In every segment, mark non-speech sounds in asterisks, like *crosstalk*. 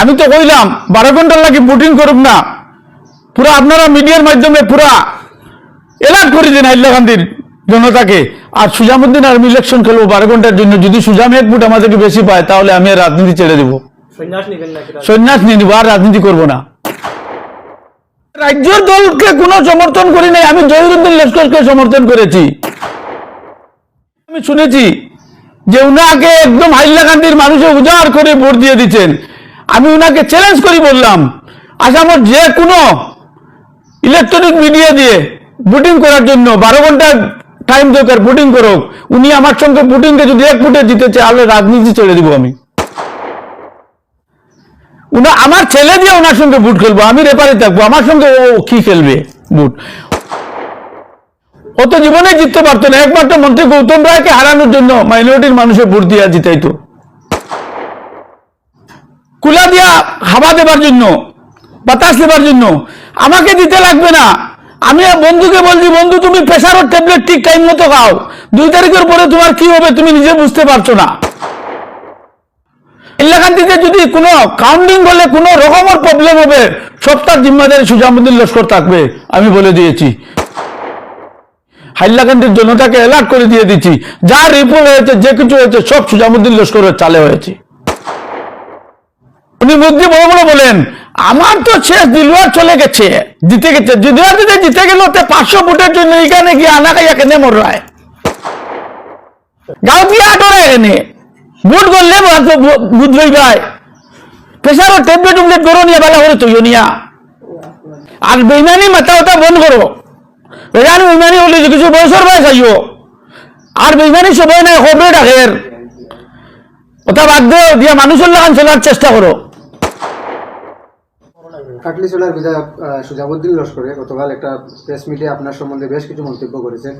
আমি তো কইলাম বারো ঘণ্টার লাগে বুটিং করুক না। পুরা আপনারা মিডিয়ার মাধ্যমে পুরা এলাট করে দিন হাইলাকান্দির জনতাকে। আর সুজামুদ্দিন আর ইলেকশন খেলব বারো ঘণ্টার জন্য। যদি সুজাম এক ফুট আমাদেরকে বেশি পায় তাহলে আমি রাজনীতি ছেড়ে দেবো। সন্ন্যাস নিয়ে নিবো আর রাজনীতি করব না। রাজ্যের দলকে কোনো সমর্থন করি নাই আমি জহিরুদ্দিন লস্করকে সমর্থন করেছি। আমি শুনেছি যে উনাকে একদম হাইলাকান্দির মানুষে উজাড় করে ভোট দিয়ে দিচ্ছেন। আমি উনাকে চ্যালেঞ্জ করি বললাম, আসামর যে কোনো ইলেকট্রনিক মিডিয়া দিয়ে ভোটিং করার জন্য, বারো ঘণ্টা টাইম দরকার ভোটিং করুক, উনি আমার সঙ্গে ভোটিংকে যদি এক ফুটে জিতে তাহলে রাজনীতি ছেড়ে দিব আমি। উনা আমার ছেলে দিয়ে ওনার সঙ্গে বুট খেলব, আমি রেপারে থাকব, আমার সঙ্গে ও কি খেলবে বুট ও তো জীবনে জিততে পারতো না, একমাত্র মন্ত্রী গৌতম রায়কে হারানোর জন্য মাইনরিটির মানুষের ভোট দিয়ে জিতাইতো। কুলা দিয়া হাওয়া দেবার জন্য, বাতাস দেবার জন্য। আমাকে দিতে লাগবে না। আমি বন্ধুকে বলছি, বন্ধু, তুমি প্রেশারের ট্যাবলেট ঠিক টাইম মতো খাও। দুই তারিখের পরে তোমার কি হবে তুমি নিজে বুঝতে পারছ না। এলাকান্তিতে যদি কোনো কাউন্টিং বলে কোনো রকমের প্রবলেম হবে সবটার জিম্মাদারি সুজামুদ্দিন লস্কর থাকবে, আমি বলে দিয়েছি। হাইলাকান্দির জনতাকে অ্যালার্ট করে দিয়ে দিচ্ছি। যা রিপোর্ট হয়েছে, যে কিছু হয়েছে, সব সুজামুদ্দিন লস্করের চালে হয়েছে। দিয়ে বড় বড় বলেন। আমার তো শেষ দিলওয়ার চলে গেছে, জিতে গেছে। দিলওয়ার যদি জিতে গেল, তো পাঁচশো ফুটের জন্য এখানে গিয়ে আনা খাইয়া কেনে মর রায় গাঁও দিয়ে আটরে এখানে। ভোট করলে বুধ রই ভাই প্রেশারও ট্যাবলেট টুবলেট করো নিয়ে, বেলা করে তুইও নিয়া। আর বেইমানি মাথা ওটা বন্ধ করো। বেজানি বেইমানি হলে কিছু বয়সের বয়স আইও আর বেইমানি সবাই নাই খবরে ডাকের। ওটা বাদ দেও, দিয়া মানুষের লাগান চলার চেষ্টা করো। কাটলিচলার বিধায়ক সুজাবুদ্দিন লস্করে গতকাল একটা প্রেস মিটে আপনার সম্বন্ধে বেশ কিছু মন্তব্য করেছেন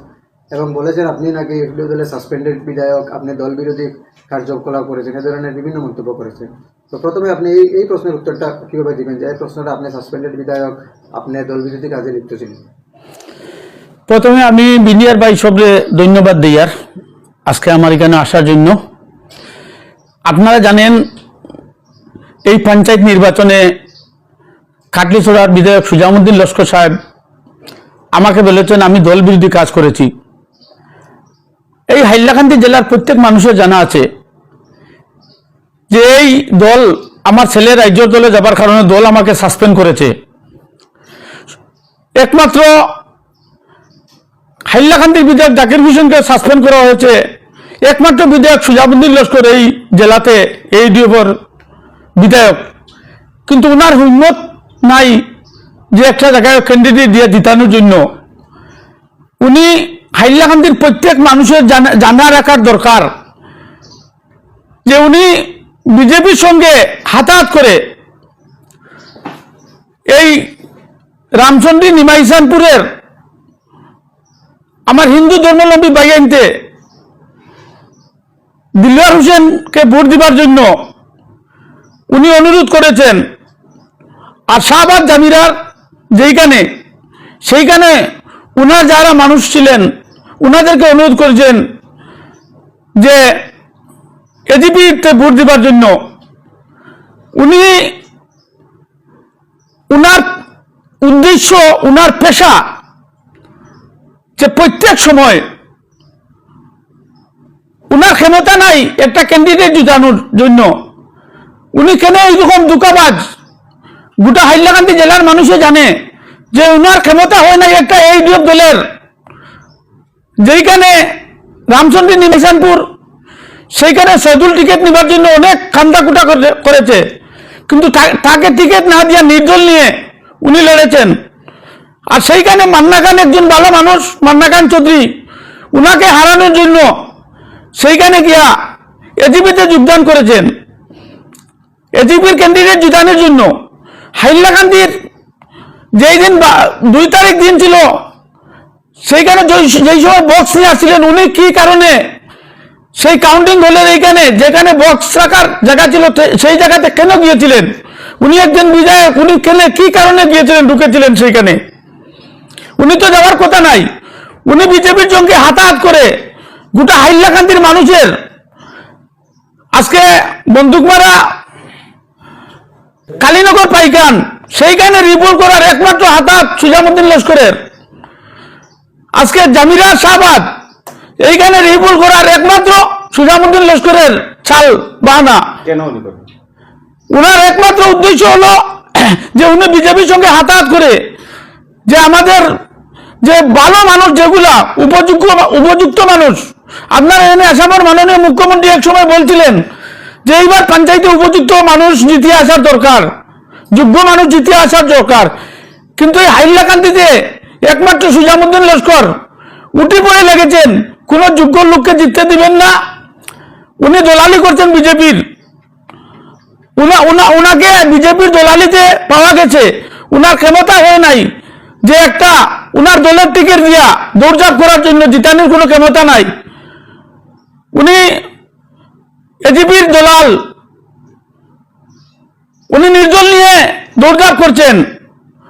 এবং বলেছেন, আপনি নাকি এফডিও দলের সাসপেন্ডেড বিধায়ক, আপনি দল বিরোধী কার্যকলাপ করেছেন, এ ধরনের বিভিন্ন মন্তব্য করেছেন। তো প্রথমে আপনি এই এই প্রশ্নের উত্তরটা কীভাবে দিবেন? যে এই প্রশ্নটা, আপনি সাসপেন্ডেড বিধায়ক, আপনি দল বিরোধী কাজে লিপ্ত ছিলেন। প্রথমে আমি বিনিয়ার ভাই সবরে ধন্যবাদ দিই আর আজকে আমার এখানে আসার জন্য। আপনারা জানেন, এই পঞ্চায়েত নির্বাচনে কাটলিছড়ার বিধায়ক সুজামুদ্দিন লস্কর সাহেব আমাকে বলেছেন, আমি দল বিরোধী কাজ করেছি। এই হাইলাকান্দি জেলার প্রত্যেক মানুষের জানা আছে যে এই দল আমার ছেলে রাজ্য দলে যাবার কারণে দল আমাকে সাসপেন্ড করেছে। একমাত্র হাইলাকান্দির বিধায়ক জাকির হোসেনকে সাসপেন্ড করা হয়েছে। একমাত্র বিধায়ক সুজাবুদ্দিন লস্কর এই জেলাতে, এই ডিওপর বিধায়ক। কিন্তু ওনার হিম্মত নাই যে একটা জায়গায় ক্যান্ডিডেট দিয়ে জিতানোর জন্য। উনি হাইলাকান্দির প্রত্যেক মানুষের জানা- রাখার দরকার। যে উনি বিজেপির সঙ্গে হাতাহাত করে এই রামচন্দ্রী নিমাইসানপুরের আমার হিন্দু ধর্মাবলম্বী ভাই আনতে দিলওয়ার হোসেনকে ভোট দিবার জন্য উনি অনুরোধ করেছেন। আর শাহবাদ জামিরার যেইখানে, সেইখানে উনার যারা মানুষ ছিলেন, উনাদেরকে অনুরোধ করেছেন যে এজিপিতে ভোট দেবার জন্য উনি উনার উদ্দেশ্য, উনার পেশা যে প্রত্যেক সময় উনার ক্ষমতা নাই একটা ক্যান্ডিডেট জুটানোর জন্য। উনি কেন এইরকম দুকাবাজ? গোটা হাইলাকান্দি জেলার মানুষে জানে যে উনার ক্ষমতা হয় নাই একটা এই দলের। যেইখানে রামচন্দ্রী নিমিশানপুর, সেইখানে সৈদুল টিকিট নেবার জন্য অনেক কান্দা কুটা করে- করেছে। কিন্তু তাকে টিকিট না দিয়ে নির্দল নিয়ে উনি লড়েছেন। আর সেইখানে মান্না খান একজন ভালো মানুষ, মান্না খান চৌধুরী, উনাকে হারানোর জন্য সেইখানে গিয়া এজিপিতে যোগদান করেছেন। এজিপির ক্যান্ডিডেট জিতানোর জন্য হাইলাকান্দির যেই দিন দুই তারিখ দিন ছিল, সেইখানে যেই- সময় বক্স নিয়ে আসছিলেন, উনি কি কারণে সেই কাউন্টিং হলের এইখানে, যেখানে বক্স রাখার জায়গা ছিল সেই জায়গাতে কেন গিয়েছিলেন? উনি একজন বিধায়ক, উনি কেন কি কারণে গিয়েছিলেন, ঢুকেছিলেন সেইখানে? উনি তো যাওয়ার কথা নাই। উনি বিজেপির সঙ্গে হাতাহাত করে গোটা হাইলাকান্দির মানুষের, আজকে বন্দুক মারা কালীনগর পাইকান সেইখানে রিপোর্ট করার একমাত্র হাতাত সুজামুদ্দিন লস্করের। আজকে জামিরা শাহবাদ এইখানে রিপোর্ট করার একমাত্র সুজামুদ্দিন লস্করের ছাল বাহানা। ওনার একমাত্র উদ্দেশ্য হলো *clears throat* যে উনি বিজেপির সঙ্গে হাতাহাত করে যে আমাদের যে ভালো মানুষ যেগুলা উপযুক্ত উপযুক্ত মানুষ আপনার এখানে আসামের মাননীয় মুখ্যমন্ত্রী এক সময় বলছিলেন যে এইবার পঞ্চায়েতে উপযুক্ত মানুষ জিতে আসার দরকার, যোগ্য মানুষ জিতে আসার দরকার। কিন্তু এই হাইলাকান্দিতে একমাত্র সুজামুদ্দিন লস্কর উঠে পড়ে লেগেছেন। কোন যোগ্য লোককে জিততে দিবেন না। উনি দলালি করছেন বিজেপির। উনাকে বিজেপির দলালিতে পাওয়া গেছে। উনার ক্ষমতা হয়ে নাই যে একটা উনার দলের টিকিট দিয়া দৌড়ঝাঁপ করার জন্য জিতানির কোনো ক্ষমতা নাই। উনি এজিপির দলাল, উনি নির্দল নিয়ে দৌড়ঝাঁপ করছেন।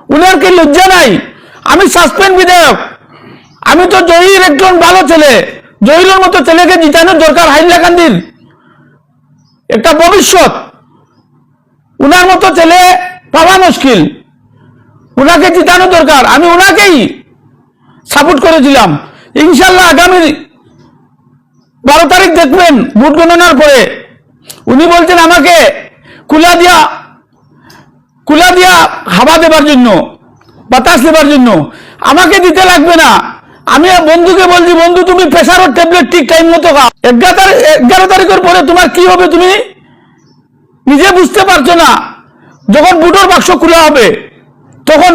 উনার কি লজ্জা নাই? আমি সাসপেন্ড বিধায়ক। আমি তো জহির একজন ভালো ছেলে। জহিরের মতো ছেলেকে জিতানোর দরকার হাইলাকান্দির একটা ভবিষ্যৎ। উনার মতো ছেলে পাওয়া মুশকিল। উনাকে জিতানো দরকার। আমি উনাকেই সাপোর্ট করেছিলাম। ইনশাল্লাহ আগামী বারো তারিখ দেখবেন, ভোট গণনার পরে। উনি বলছেন আমাকে কুলা দিয়া কুলা দিয়া হাওয়া দেবার জন্য, বাতাস দেবার জন্য। আমাকে দিতে লাগবে না। আমি বন্ধুকে বলছি, বন্ধু, তুমি প্রেসারের ট্যাবলেট ঠিক টাইম মতো খাও। এগারো তারিখ, এগারো তারিখের পরে তোমার কি হবে তুমি? নিজে বুঝতে পারছ না। যখন বুটোর বাক্স খোলা হবে, তখন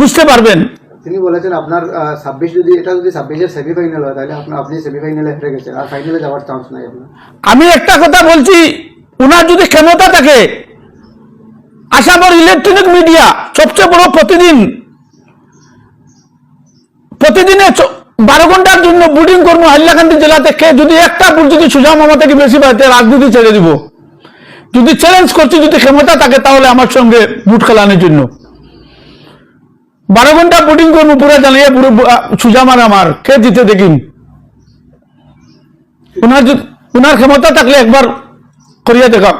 বুঝতে পারবেন। তিনি বলেছেন, আপনার ছাব্বিশ যদি, এটা যদি ছাব্বিশের সেমিফাইনাল হয়, তাহলে আপনার, আপনি সেমিফাইনালে হেরে গেছেন। আর ফাইনালে যাওয়ার চান্স নাই আপনার। আমি একটা কথা বলছি ওনার যদি ক্ষমতা থাকে, আসামের ইলেকট্রনিক মিডিয়া সবচেয়ে বড় প্রতিদিন, প্রতিদিনে বারো ঘণ্টার জন্য বুটিং করব হাইলাকান্দি জেলা থেকে যদি একটা ভোট যদি সুজা মামা থেকে বেশি তাহলে রাজনীতি ছেড়ে দিব। যদি চ্যালেঞ্জ করছি, যদি ক্ষমতা থাকে, তাহলে আমার সঙ্গে বুট খেলানোর জন্য। বারো ঘণ্টা বুটিং করব পুরো জানিয়ে পুরো সুজা মার আমার কে জিতে দেখিন ওনার যদি ওনার ক্ষমতা থাকলে একবার করিয়া দেখাও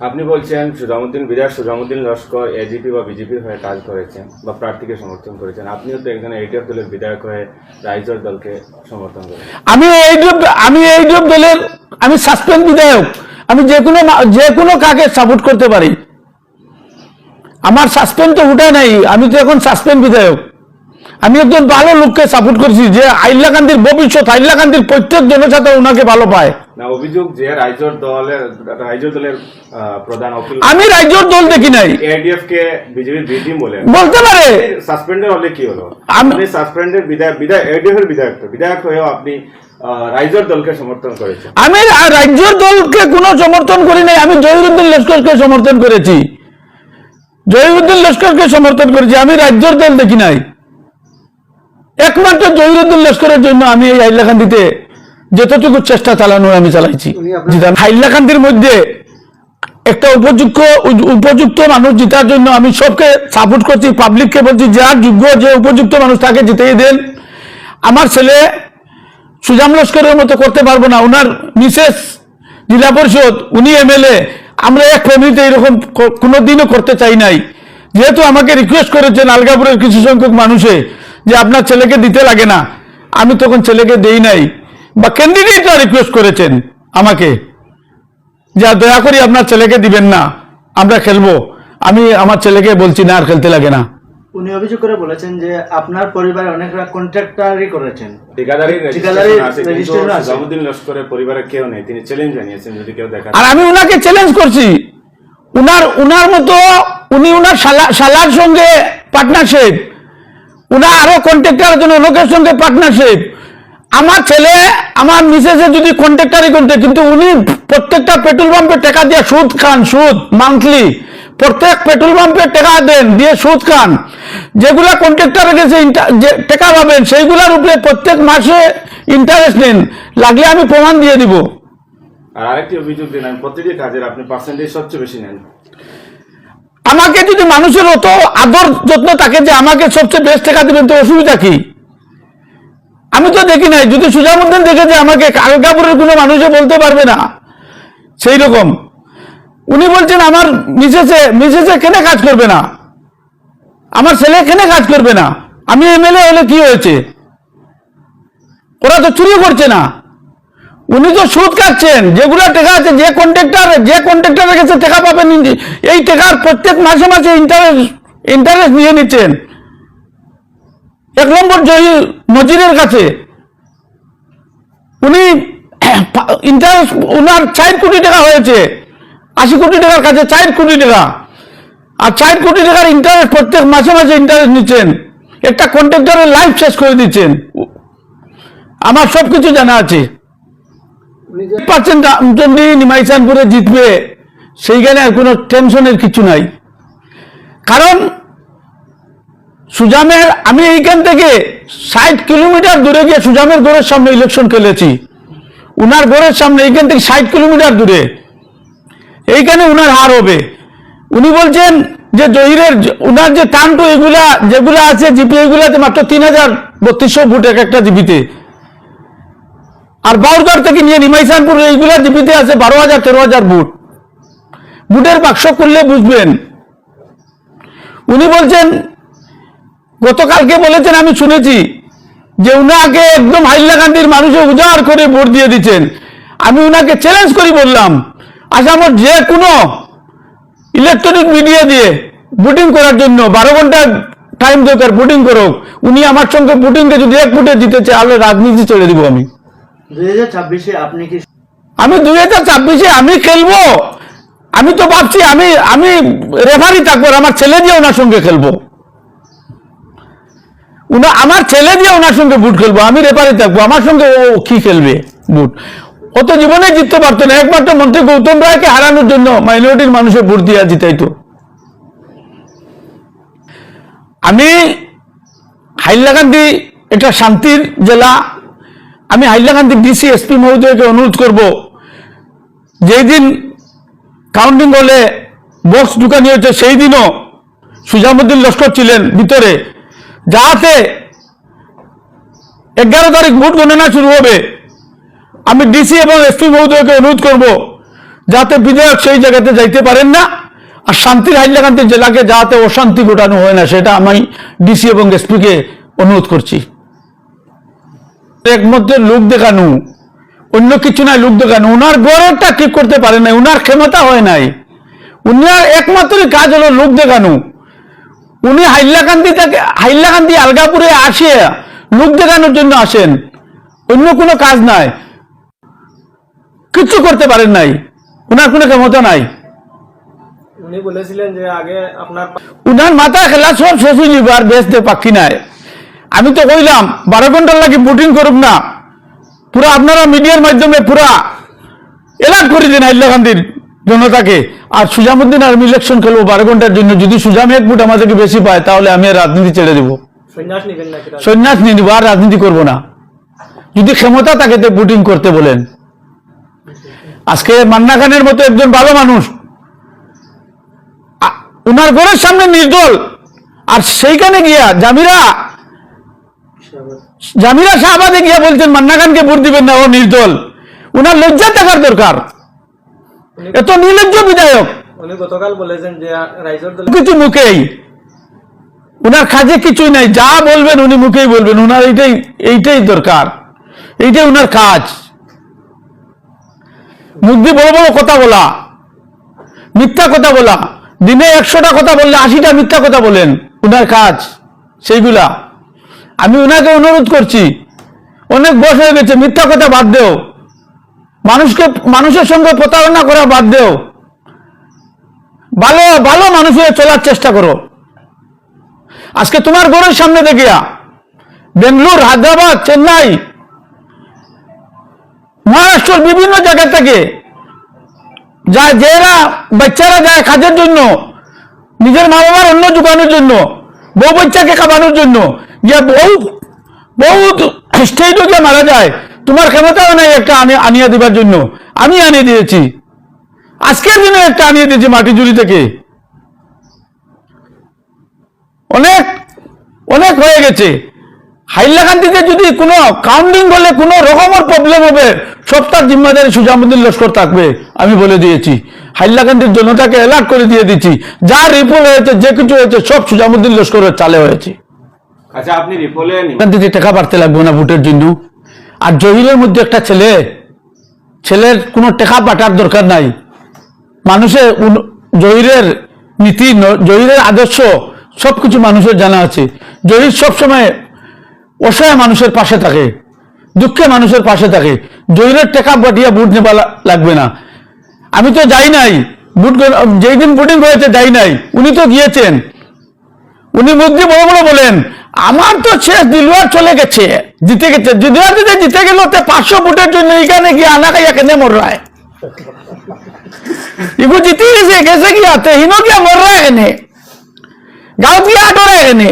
আপনি বলছেন সুজামুদ্দিন বিরাট সুজামুদ্দিন লস্কর এজিপি বা বিজেপির হয়ে কাজ করেছেন বা প্রার্থীকে সমর্থন করেছেন। আপনিও তো একজন এডিএফ দলের বিধায়ক হয়ে রাইজর দলকে সমর্থন করেন আমি এই গ্রুপ- আমি এই গ্রুপ দলের আমি সাসপেন্ড বিধায়ক। আমি যে কোনো যে কোনো কাকে সাপোর্ট করতে পারি। আমার সাসপেন্ড তো উঠে নাই। আমি তো এখন সাসপেন্ড বিধায়ক। আমি একজন ভালো লোককে সাপোর্ট করছি যে হাইলাকান্দির ভবিষ্যৎ হাইলাকান্দির প্রত্যেক জনসাধারণ ওনাকে ভালো পায়। রাইজর রাইজর আমি রাজ্যর দল দেখি নাই। বলতে পারে। হলে কি হলো? আপনি বিধায়ক বিধায়ক এডিএফ এর বিধায়ক বিধায়ক হয়েও আপনি রাইজর দলকে সমর্থন করেছেন। আমি রা- রাজ্যের দলকে কোনো সমর্থন করি নাই আমি জহিরুদ্দিন লস্করকে সমর্থন করেছি। জহিরুদ্দিন লস্করকে সমর্থন করেছি আমি রাজ্যের দল দেখি নাই। একমাত্র জহিরুদ্দিন লস্করের জন্য আমি এই হাইলাকান্দিতে যতটুকু চেষ্টা চালানোর আমি চালাইছি। হাইলাকান্দির মধ্যে একটা উপযুক্ত উপযুক্ত মানুষ জিতার জন্য আমি সবকে সাপোর্ট করছি পাবলিককে বলছি যার যোগ্য যে উপযুক্ত মানুষ তাকে জিতেই দেন। আমার ছেলে সুজাম লস্করের মতো করতে পারব না। ওনার মিসেস জেলা পরিষদ উনি এমএলএ। আমরা এক ফ্যামিলিতে এরকম কোনো দিনও করতে চাই নাই। যেহেতু আমাকে রিকোয়েস্ট করেছেন আলগাপুরের কিছু সংখ্যক মানুষে যে আপনার ছেলেকে দিতে লাগে না। আমি তখন ছেলেকে দেই নাই। বা ক্যান্ডিডেটরা রিকোয়েস্ট করেছেন আমাকে যা দয়া করি আপনার ছেলেকে দিবেন না। আমরা খেলব। আমি আমার ছেলেকে বলছি, না, আর খেলতে লাগে না। উনি অভিযোগ করে বলেছেন যে আপনার পরিবারে অনেকরা কন্ট্রাক্টারই করেছেন। লস্করের পরিবারের কেউ নেই তিনি চ্যালেঞ্জ জানিয়েছেন যদি কেউ দেখা আর আমি উনাকে চ্যালেঞ্জ করছি। উনার উনার মতো উনি উনার শালা- শালার সঙ্গে পার্টনারশিপ উনার আরও কন্ট্রাক্টর আছেন লোকের সঙ্গে পার্টনারশিপ আমার ছেলে আমার মিসেসে যদি কন্ট্রাক্টারই করতে কিন্তু উনি প্রত্যেকটা পেট্রোল পাম্পে টাকা দিয়ে সুদ খান সুদ মান্থলি প্রত্যেক পেট্রোল পাম্পে টাকা দেন দিয়ে সুদ খান। যেগুলা কন্ট্রাক্টরের কাছে টাকা পাবেন সেইগুলার উপরে প্রত্যেক মাসে ইন্টারেস্ট নেন। লাগলে আমি প্রমাণ দিয়ে দিব। আর আরেকটি অভিযোগ দিলেন প্রতিটি কাজের আপনি পার্সেন্টেজ সবচেয়ে বেশি নেন। আমাকে যদি মানুষের অত আদর যত্ন থাকে যে আমাকে সবচেয়ে বেস্ট টাকা দিবেন তো অসুবিধা কি? আমি তো দেখি নাই। যদি সুজামুদ্দিন দেখে যে আমাকে কালকাপুরের কোনো মানুষে বলতে পারবে না সেই রকম। উনি বলছেন, আমার মিসেসে মিসেসে কেন কাজ করবে না? আমার ছেলে কেন কাজ করবে না? আমি এমএলএ হলে কি হয়েছে? ওরা তো চুরি করছে না। উনি তো সুদ কাটছেন, যেগুলো টাকা আছে, যে কন্ট্রাক্টর যে কন্ট্রাক্টরের কাছে টাকা পাবেন এই টাকার প্রত্যেক মাসে মাসে ইন্টারেস্ট ইন্টারেস্ট নিয়ে নিচ্ছেন। এক নম্বর জয়ী নজিরের কাছে। উনি *clears throat* ইন্টারেস্ট উনার চার কোটি টাকা হয়েছে। আশি কোটি টাকার কাছে চার কোটি টাকা। আর চার কোটি টাকার ইন্টারেস্ট প্রত্যেক মাসে মাসে ইন্টারেস্ট নিচ্ছেন। একটা কন্ট্রাক্টরের লাইফ শেষ করে দিচ্ছেন। আমার সব কিছু জানা আছে। পার্সেন্ট রামচন্দ্রী নিমাইসানপুরে জিতবে সেইখানে আর কোনো টেনশনের কিছু নাই। কারণ সুজামের আমি এইখান থেকে ষাট কিলোমিটার দূরে গিয়ে সুজামের ঘরের সামনে ইলেকশন খেলেছি। উনার ঘরের সামনে এইখান থেকে ষাট কিলোমিটার দূরে। এইখানে উনার হার হবে। উনি বলছেন যে জহিরের উনার যে টানটু এগুলা, যেগুলা আছে, জিপি এগুলাতে মাত্র তিন হাজার বত্রিশশো ভোট এক একটা জিপিতে। আর বাউরগড় থেকে নিয়ে নিমাইসানপুর এইগুলা জিপিতে আছে বারো হাজার, তেরো হাজার বুট বুটের বাক্স করলে বুঝবেন। উনি বলছেন, গতকালকে বলেছেন, আমি শুনেছি যে উনাকে একদম হাইলাকান্দির মানুষে উজাড় করে ভোট দিয়ে দিচ্ছেন। আমি উনাকে চ্যালেঞ্জ করি বললাম আসামত যে কোনো ইলেকট্রনিক মিডিয়া দিয়ে বুটিং করার জন্য বারো ঘণ্টা টাইম দরকার বুটিং করুক উনি আমার সঙ্গে বুটিংকে যদি এক ফুটে জিতেছে তাহলে রাজনীতি ছেড়ে দিব আমি। আপনি কি আমি দুই হাজার ছাব্বিশে আমি খেলব। আমি তো ভাবছি আমি আমি রেফারি থাকব আমার ছেলে দিয়ে ওনার সঙ্গে খেলব। আমার ছেলে দিয়ে ওনার সঙ্গে বুট খেলব আমি রেফারি থাকব আমার সঙ্গে ও কি খেলবে বুট ও তো জীবনে জিততে পারতো না। একমাত্র মন্ত্রী গৌতম রায়কে হারানোর জন্য মাইনরিটির মানুষের ভোট দিয়ে জিতাইতো আমি হাইলাকান্দি এটা শান্তির জেলা। আমি হাইলাকান্দি ডিসি, এসপি মহোদয়কে অনুরোধ করব যেই দিন কাউন্টিং হলে বক্স ঢুকানি হয়েছে, সেই দিনও সুজামুদ্দিন লস্কর ছিলেন ভিতরে। যাতে এগারো তারিখ ভোট গণনা শুরু হবে আমি ডিসি এবং এসপি মহোদয়কে অনুরোধ করব যাতে বিধায়ক সেই জায়গাতে যাইতে পারেন না আর শান্তির হাইলাকান্দি জেলাকে যাতে অশান্তি ঘটানো হয় না, সেটা আমি ডিসি এবং এসপিকে অনুরোধ করছি। একমাত্র লোক দেখানো, অন্য কিছু নাই লোক দেখানো। উনার গড়টা ঠিক করতে পারে নাই, উনার ক্ষমতা হয় নাই। উনার একমাত্র কাজ হলো লোক দেখানো। উনি হাইলাকান্দি থেকে, হাইলাকান্দি আলগাপুরে আসে লোক দেখানোর জন্য আসেন। অন্য কোনো কাজ নাই। কিচ্ছু করতে পারেন নাই। উনার কোনো ক্ষমতা নাই। উনি বলেছিলেন যে আগে আপনার উনার মাথা খেলা সব শেষ হয়ে যাবে আর বেচতে পাক্ষি নাই। আমি তো কইলাম বারো ঘণ্টার লাগে বুটিং করুক না। পুরা আপনারা মিডিয়ার মাধ্যমে পুরা এলার্ট করে দিন হাইলাকান্দির জনতাকে। আর সুজামুদ্দিন আর ইলেকশন খেলব বারো ঘণ্টার জন্য। যদি সুজাম এক বুট আমাদেরকে বেশি পায় তাহলে আমি রাজনীতি ছেড়ে দেবো। সন্ন্যাস নিয়ে নিবো আর রাজনীতি করব না। যদি ক্ষমতা থাকে তো বুটিং করতে বলেন। আজকে মান্না খানের মতো একজন ভালো মানুষ। উনার ঘরের সামনে নির্দল। আর সেইখানে গিয়া জামিরা জামিরা শাহবাদে গিয়া বলছেন মান্না খানকে ভোট দিবেন না ও নির্দল। উনার লজ্জা থাকার দরকার। এত নির্লজ্জ বিধায়ক। কিছু মুখেই। উনার কাজে কিছুই নাই। যা বলবেন উনি মুখেই বলবেন। উনার এইটাই এইটাই দরকার। এইটাই উনার কাজ। মুখ দিয়ে বড় বড় কথা বলা। মিথ্যা কথা বলা। দিনে একশোটা কথা বললে আশিটা মিথ্যা কথা বলেন। উনার কাজ, সেইগুলা। আমি উনাকে অনুরোধ করছি, অনেক বয়স হয়ে গেছে, মিথ্যা কথা বাদ দেও। মানুষকে, মানুষের সঙ্গে প্রতারণা করা বাদ দেও। ভালো ভালো মানুষ হয়ে চলার চেষ্টা করো। আজকে তোমার ঘরের সামনে দেখিয়া বেঙ্গলোর, হায়দ্রাবাদ, চেন্নাই। মহারাষ্ট্রের বিভিন্ন জায়গা থেকে যায় যারা বাচ্চারা যায় কাজের জন্য, নিজের মা বাবার অন্য যোগানোর জন্য, বউ বাচ্চাকে খাওয়ানোর জন্য গিয়া বহুত বহুত স্টেটও গিয়ে মারা যায়, তোমার ক্ষমতাও নাই একটা আনি- আনিয়া দিবার জন্য। আমি আনিয়ে দিয়েছি। আজকের দিনে একটা আনিয়ে দিয়েছি মাটি জুড়ি থেকে। অনেক অনেক হয়ে গেছে। হাইলাকান্দিতে যদি কোনো কাউন্টিং বলে কোনো রকমের প্রবলেম হবে সব তার জিম্মাদারি সুজামুদ্দিন লস্কর থাকবে আমি বলে দিয়েছি। হাইলাকান্দির জনতাকে অ্যালার্ট করে দিয়ে দিচ্ছি যা রিপোর্ট হয়েছে যে কিছু হয়েছে সব সুজামুদ্দিন লস্করের চালে হয়েছে। আচ্ছা আপনি হাইলাকান্দিতে টাকা বাড়তে লাগবে না ভোটের জন্য। আর জহিরের মধ্যে একটা ছেলে ছেলের কোনো টাকা পাঠার দরকার নাই। মানুষের জহিরের নীতি জহিরের আদর্শ সবকিছু মানুষের জানা আছে। জহির সবসময় অসহায় মানুষের পাশে থাকে, দুঃখে মানুষের পাশে থাকে। জৈরের টেকা বাটিয়া বুট নেবা লাগবে না। আমি তো যাই নাই, বুট যেই দিন বুটিং হয়েছে যাই নাই, উনি তো গিয়েছেন। উনি মুদ্রি বড় বড় বলেন, আমার তো শেষ দিলুয়ার চলে গেছে, জিতে গেছে। দিলুয়ার যদি জিতে গেল, তো পাঁচশো বুটের জন্য এখানে গিয়ে আনা খাইয়া কেনে মরায় ইগু জিতে গেছে গেছে গিয়াতে হিনো গিয়া মরায় এনে গাঁও গিয়া আটরায় এনে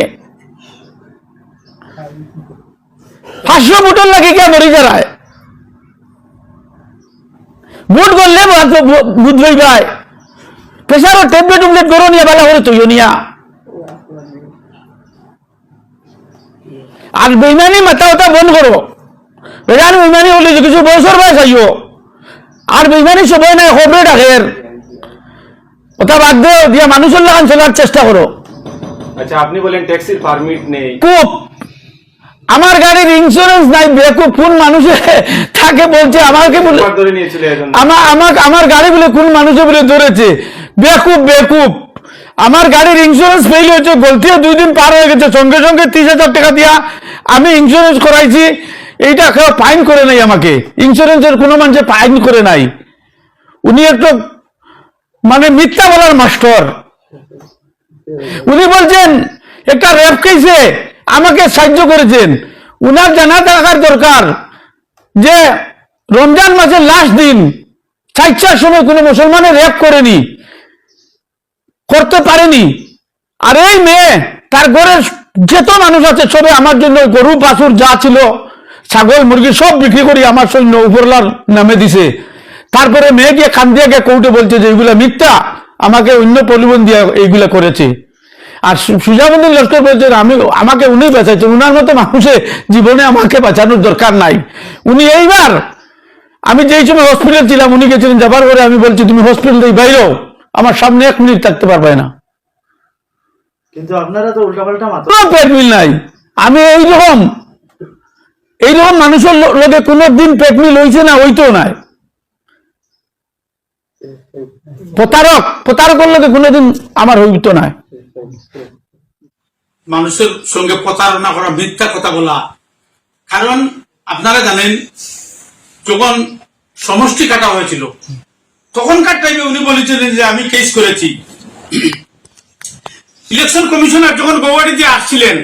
পাঁচশো ভোটার লাগে কে মরি যা রায় ভোট করলে বুধ ভাই প্রেসারও ট্যাবলেট উবলেট করো নিয়ে বেলা করে তুইও নিয়া। আর বেইমানি মাথা ওটা বন্ধ করো। বেজান বেইমানি হলে যে কিছু বছর বয়স আইও আর বেইমানি সবাই নাই হবে ডাকের। ওটা বাদ দেও দিয়া মানুষের লাগান চলার চেষ্টা করো। আচ্ছা আপনি বলেন ট্যাক্সির পারমিট নেই। খুব আমার গাড়ির ইন্স্যুরেন্স নাই বেকুব কোন মানুষে থাকে বলছে আমাকে বলে আমার আমার আমার গাড়ি বলে কোন মানুষে বলে ধরেছে? বেকুব বেকুব। আমার গাড়ির ইন্স্যুরেন্স ফেল হয়েছে গলতিও দুই দিন পার হয়ে গেছে সঙ্গে সঙ্গে ত্রিশ হাজার টাকা দিয়া আমি ইন্স্যুরেন্স করাইছি। এইটা কেউ ফাইন করে নাই আমাকে। ইন্স্যুরেন্সের কোনো মানুষে ফাইন করে নাই। উনি একটু মানে মিথ্যা বলার মাস্টার। উনি বলছেন একটা রেপ কেসে আমাকে সাহায্য করেছেন। উনার জানা থাকার দরকার যে রমজান মাসের লাস্ট দিন চারটার সময় কোনো মুসলমানের রেপ করেনি, করতে পারেনি। আর এই মেয়ে, তার ঘরের যত মানুষ আছে, সবে আমার জন্য গরু, বাছুর যা ছিল, ছাগল, মুরগি সব বিক্রি করি আমার সৈন্য উপরলার নামে দিছে। তারপরে মেয়ে গিয়ে খান দিয়ে গিয়ে কৌটে বলছে যে এইগুলা মিথ্যা। আমাকে অন্য পরিবহন দিয়ে এইগুলা করেছে। আর সু- সুজাবুদ্দিন লস্কর বলছেন আমি আমাকে উনি বাঁচাইছেন উনার মতো মানুষের জীবনে আমাকে বাঁচানোর দরকার নাই। উনি এইবার আমি যেই সময় হসপিটাল ছিলাম উনি গেছিলেন যাবার পরে আমি বলছি তুমি হসপিটাল থেকে বাইরেও আমার সামনে এক মিনিট থাকতে পারবে না। কিন্তু আপনারা তো উল্টাপাল্টা মাত্র কোনো পেট মিল নাই। আমি এইরকম এইরকম মানুষের লোকে পেট মিল হয়েছে না হইতেও নাই। প্রতারক প্রতারকের লোকে কোনোদিন আমার হইতো নাই। মানুষের সঙ্গে প্রতারণা করা, মিথ্যা কথা বলা। কারণ আপনারা জানেন, যখন সমষ্টি কাটা হয়েছিল, তখনকার টাইমে উনি বলেছিলেন যে, আমি কেস করেছি। ইলেকশন কমিশনার যখন গৌহাটিতে আসছিলেন,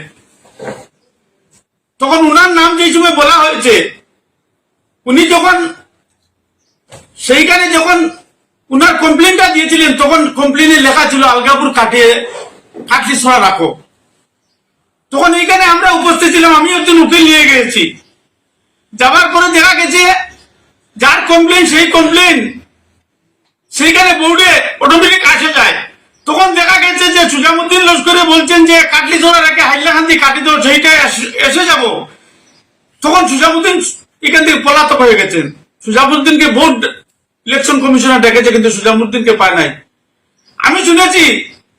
তখন উনার নাম যেই সময় বলা হয়েছে, উনি যখন সেইখানে যখন উনার কমপ্লেনটা দিয়েছিলেন, তখন কমপ্লেনে লেখা ছিল, আলগাপুর কাটিয়ে কাটলি ছড়া রাখো। তখন এইখানে আমরা উপস্থিত ছিলাম, আমি একজন উকিল নিয়ে গেছি যাবার পরে দেখা গেছে, যার কমপ্লেন সেই কমপ্লেন সেইখানে বোর্ডে অটোমেটিক আসে যায়। তখন দেখা গেছে যে সুজামুদ্দিন লস্করে বলছেন যে, কাটলি ধরা রেখে হাইলাকান্দি কাটি দাও সেইটা এসে যাব। তখন সুজামুদ্দিন এখান থেকে পলাতক হয়ে গেছেন। সুজামুদ্দিনকে বোর্ড ইলেকশন কমিশনার ডেকেছে, কিন্তু সুজামুদ্দিনকে পায় নাই। আমি শুনেছি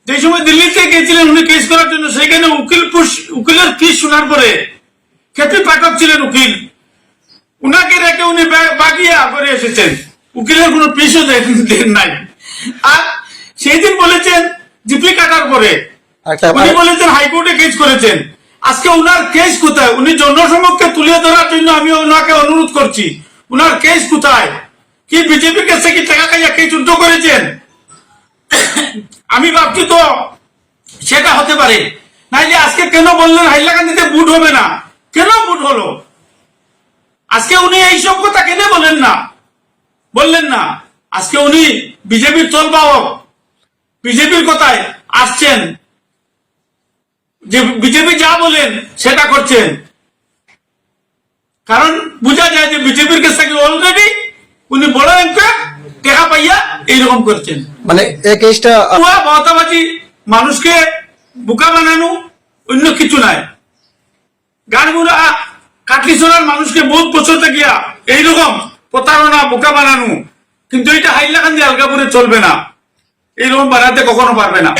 যে সময় দিল্লিতে গিয়েছিলেন উনি কেস করার জন্য সেখানে উকিল উকিলের ফিস শোনার পরে খেপি পাঠক ছিলেন উকিল। উনাকে রেখে উনি বাগিয়া করে এসেছেন। উকিলের কোনো ফিসও দেন দেন নাই। আর সেই দিন বলেছেন জিপি কাটার পরে উনি বলেছেন হাইকোর্টে কেস করেছেন। আজকে উনার কেস কোথায়? উনি জনসমক্ষে তুলে ধরার জন্য আমি ওনাকে অনুরোধ করছি। উনার কেস কোথায়? কি বিজেপির কাছে কি টাকা খাইয়া কেস যুদ্ধ করেছেন? আমি ভাবছি তো সেটা হতে পারে। নাইলে আজকে কেন বললেন হাইলাকান্দিতে বুট হবে না? কেন বুট হলো? আজকে উনি এইসব কথা কেন বলেন না? বললেন না। আজকে উনি বিজেপির তলবাহক বিজেপির কথায় আসছেন। যে বিজেপি যা বলেন, সেটা করছেন। কারণ বোঝা যায় যে বিজেপির কাছে অলরেডি উনি বড় একটা টেকা পাইয়া এইরকম করছেন। মানে এই কেসটা মমতাবাজি মানুষকে বোকা বানানো অন্য কিছু নাই। গানগুলা কাটলি চলার মানুষকে বহুত বছর গিয়া এইরকম প্রতারণা বোকা বানানো। কিন্তু এটা হাইলাকান্দি আলগাপুরে চলবে না। এইরকম বানাতে কখনো পারবে না।